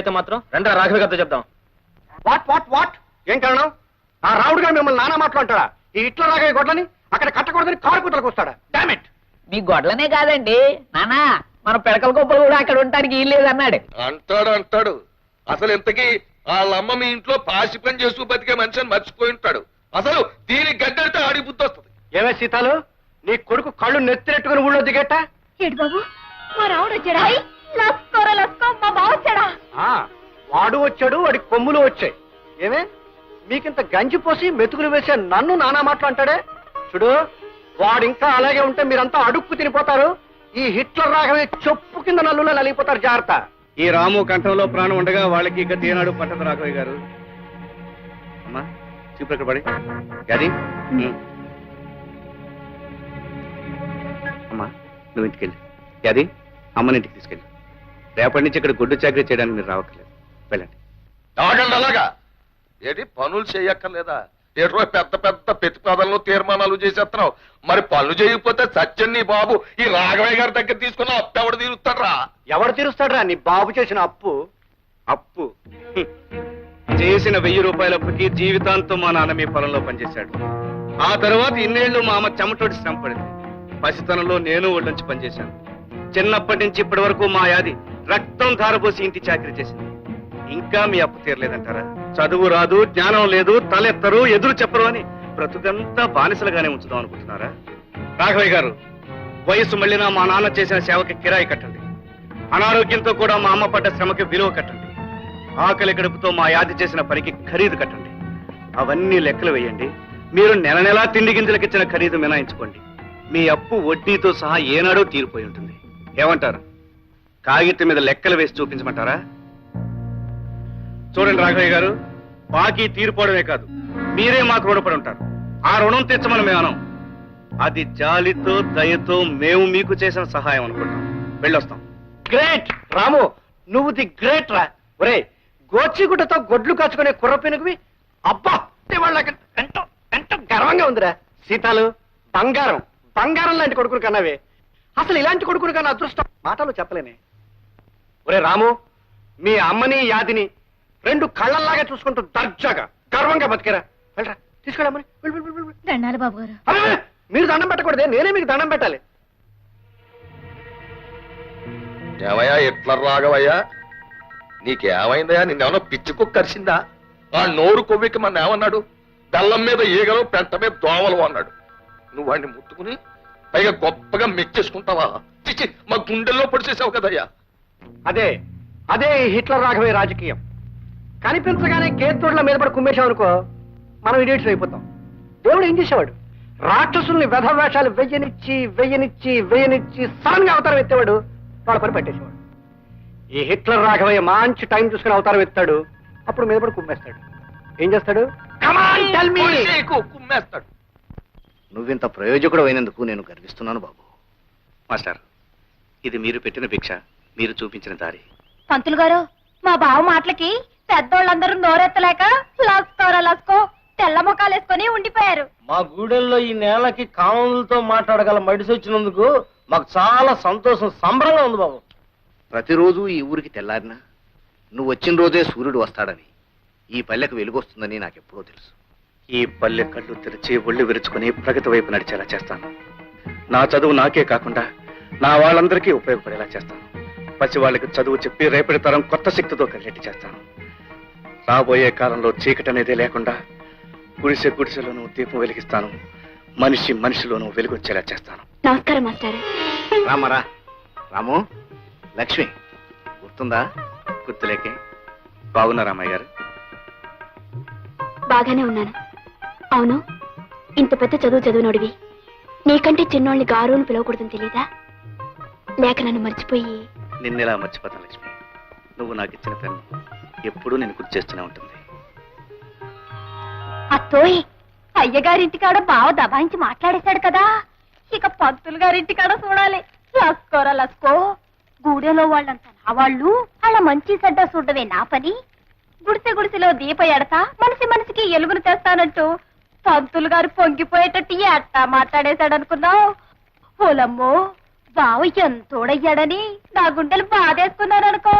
అయితే మాత్రం రెండో రాఘవ గారితో చెప్దాం. వాట్ వాట్ వాట్ ఏం కారణం? ఆ రావుడు గారు మిమ్మల్ని నానా మాట్లాడతాడా ఈ ఇట్ల రాగా గొడ్లని అక్కడ కట్టకూడదని కారు కూతలకు వస్తాడా? డామిట్ మీ గొడ్లనే కాదండి. నానా మన పిడకల కుప్పలు కూడా అక్కడ ఉండటానికి వీలు లేదన్నాడు. అంటాడు అంటాడు. అసలు ఇంతకీ వాళ్ళమ్మ మీ ఇంట్లో పాసి పని చేస్తూ బతికే మనిషిని మర్చిపోయి ఉంటాడు. అసలు దీనికి గడ్డడితే ఆడి బుద్ధి వస్తుంది. ఏమే సీతాలు? నీ కొడుకు కళ్ళు నెత్తినెట్టుకుని ఊళ్ళో దిగేట? ఏడు బాబు మా రావుడు వచ్చాడా? వాడు వచ్చాడు వాడి కొమ్ములు వచ్చాయి. ఏమే? మీకింత గంజి పోసి మెతుకులు వేసే నన్ను నానా మాట్లాంటాడే చూడు వాడు ఇంకా అలాగే ఉంటే మీరంతా అడుక్కు తినిపోతారు. ఈ హిట్లర్ రాగమే చెప్పు కింద నల్లులో నలిగిపోతారు జాగ్రత్త. ఈ రాము కంఠంలో ప్రాణం ఉండగా వాళ్ళకి ఇక తీనాడు పట్టదు రాఘవయ్య గారు. అమ్మా చూపు ఎక్కడ పడి? అది అమ్మా నువ్వు ఇంటికి వెళ్ళి అది అమ్మని ఇంటికి తీసుకెళ్ళి. రేపటి నుంచి ఇక్కడ గుడ్డు చాకరీ చేయడానికి మీరు రావట్లేదు వెళ్ళండి. ఆగండి అలాగా. ఏంటి పనులు చేయక్కర్లేదా? ఏటో పెద్ద పెద్ద ప్రతిపాదనలు తీర్మానాలు చేసేస్తున్నావు. మరి పనులు చేయకపోతే సత్యం నీ బాబు. ఈ రాఘవయ్య గారి దగ్గర తీసుకున్న అప్పెవడు తీరుస్తాడ్రా? ఎవరు తీరుస్తాడురా? నీ బాబు చేసిన అప్పు. అప్పు. చేసిన వెయ్యి రూపాయల అప్పుకి జీవితాంతం మా నాన్న మీ పొలంలో పనిచేశాడు. ఆ తర్వాత ఇన్నేళ్ళు మా అమ్మ చెమటోటి శ్రమ పడింది. పసితనంలో నేను ఒళ్ళొంచి పనిచేశాను. చిన్నప్పటి నుంచి ఇప్పటి వరకు మా యాది రక్తం ధారపోసి ఇంటి చాకరీ చేసింది. ఇంకా మీ అప్పు తీరలేదంటారా? చదువు రాదు జ్ఞానం లేదు తలెత్తరు ఎదురు చెప్పరు అని బ్రతుకంతా బానిసలుగానే ఉంచుదాం అనుకుంటున్నారా? రాఘవయ్య గారు వయసు మళ్ళినా మా నాన్న చేసిన సేవకి కిరాయి కట్టండి. అనారోగ్యంతో కూడా మా అమ్మ పడ్డ శ్రమకి విలువ కట్టండి. ఆకలి గడుపుతో మా యాది చేసిన పనికి ఖరీదు కట్టండి. అవన్నీ లెక్కలు వేయండి. మీరు నెల నెలా తిండి గింజలకు ఇచ్చిన ఖరీదు మినాయించుకోండి మీ అప్పు వడ్డీతో సహా ఏనాడో తీరిపోయి ఉంటుంది. ఏమంటారు? కాగితం మీద లెక్కలు వేసి చూపించమంటారా? చూడండి రాఘవయ్య గారు బాకీ తీరిపోవడమే కాదు మీరే మాకు రుణపడి ఉంటారు. ఆ రుణం తెచ్చమని మేము అనం. అది జాలితో దయతో మేము మీకు చేసిన సహాయం అనుకుంటాం. వెళ్ళొస్తాం. గ్రేట్! రాము నువ్వు ది గ్రేట్ రా. ఒరే గోచిగుడ్డతో గొడ్లు కాచుకునే కుర్ర పెనుగువి అబ్బా! వాళ్ళకి ఎంతో ఎంతో గర్వంగా ఉందిరా. సీతాలు బంగారం బంగారం లాంటి కొడుకుని కన్నావే. అసలు ఇలాంటి కొడుకుని కన్నా అదృష్టం మాటలు చెప్పలేనే. ఒరే రాము మీ అమ్మని యాదిని రెండు కళ్ళల్లాగా చూసుకుంటూ దర్జాగా గర్వంగా బతికేరా. వెళ్ళరా తీసుకెళ్ళమని. దండాలి బాబు గారు అరే, మీరు దండం పెట్టకూడదే నేనే మీకు దండం పెట్టాలి. ఏమయ్యా ఎట్లా రాఘవయ్యా నీకేమైందయ్యా? నిన్నేమన్నా పిచ్చి కుక్క కరిసిందా? ఆ నోరు కొవ్వికి మన ఏమన్నాడు? బెల్లం మీద ఈగలు పెంట మీద దోవలు అన్నాడు. నువ్వు వాడిని ముట్టుకుని పైగా గొప్పగా మెచ్చేసుకుంటావా? చిచి మా గుండెల్లో పొడిచేసావు కదయ్యా. అదే అదే హిట్లర్ రాఘవే రాజకీయం. కనిపించగానే కేతుడుల మీద పడి కుమ్మేశాం అనుకో మనం ఇడియట్స్ అయిపోతాం. దేవుడు ఏం చేసేవాడు? రాక్షసుల్ని వెధ వేషాలు వెయ్యనిచ్చి వెయ్యనిచ్చి వెయ్యనిచ్చి సడన్గా అవతారం ఎత్తేవాడు వాళ్ళ పని పెట్టేసేవాడు. ఈ హిట్లర్ రాఘవయ్య మంచి టైం చూసుకుని అవతారం ఎత్తాడు అప్పుడు మీద పడి కుమ్మేస్తాడు. ఏం చేస్తాడు? కుమ్మేస్తాడు. నువ్వింత ప్రయోజకుడు అయినందుకు నేను గర్విస్తున్నాను బాబు. మాస్టర్ ఇది మీరు పెట్టిన భిక్ష మీరు చూపించిన దారి. పంతులు గారు మా బావ మాటలకి పెద్దోళ్ళందరూ నోరెత్తలేక లస్కోరా లస్కో తెల్ల ముఖాలు వేసుకొని ఉండిపోయారు. మా గూడెల్లో ఈ నేలకి కామన్లతో మాట్లాడగల మడిసి వచ్చినందుకు మాకు చాలా సంతోషం సంబరంగా ఉంది బాబు. ప్రతిరోజు ఈ ఊరికి తెల్లారినా నువ్వు వచ్చిన రోజే సూర్యుడు వస్తాడని ఈ పల్లెకు వెలుగొస్తుందని నాకెప్పుడో తెలుసు. ఈ పల్లె కళ్ళు తెరిచి ఒళ్ళు విరుచుకుని ప్రగతి వైపు నడిచేలా చేస్తాను. నా చదువు నాకే కాకుండా నా వాళ్ళందరికీ ఉపయోగపడేలా చేస్తాను. పసి వాళ్ళకి చదువు చెప్పి రేపటి తరం కొత్త శక్తితో కలిగేటి చేస్తాను. రాబోయే కాలంలో చీకటి అనేది లేకుండా గుడిసె గుడిసెలోనూ దీపం వెలిగిస్తాను. మనిషి మనిషిలోనూ వెలుగొచ్చేలా చేస్తాను. నమస్కారం మాస్టర్. రామరా రాము లక్ష్మి గుర్తుందా? గుర్తులేకే. బాగున్నా రామయ్య గారు బాగానే ఉన్నాను. అవును ఇంత పెద్ద చదువు చదువునోడివి. నీకంటే చిన్నోళ్ళని గారు అని పిలవకూడదని తెలీదా? లేక నన్ను మర్చిపోయి నిన్నెలా మర్చిపోతాను లక్ష్మి? నువ్వు నాకు ఇచ్చిన పెన్ను ఎప్పుడూ నేను గుర్తు చేస్తూనే ఉంటుంది. అత్తోయ్ అయ్యగారింటి కాడ బావ దబాయించి మాట్లాడేశాడు కదా. ఇక పంతులు గారింటి కాడ చూడాలి. లస్కోరా లస్కో గూడెలో వాళ్ళంతా నా వాళ్ళు అలా మంచి చెడ్డ చూడవే నా పని. గుడిసె గుడిసెలో దీప ఎడతా మనిషి మనిషికి ఎలుగులు తెస్తానంటూ పంతులు గారు పొంగిపోయేటట్టు ఎట్టా మాట్లాడేశాడు అనుకున్నావు ఓలమ్మో బావ ఎంతోడయ్యాడని నా గుండెలు బాధేసుకున్నాను అనుకో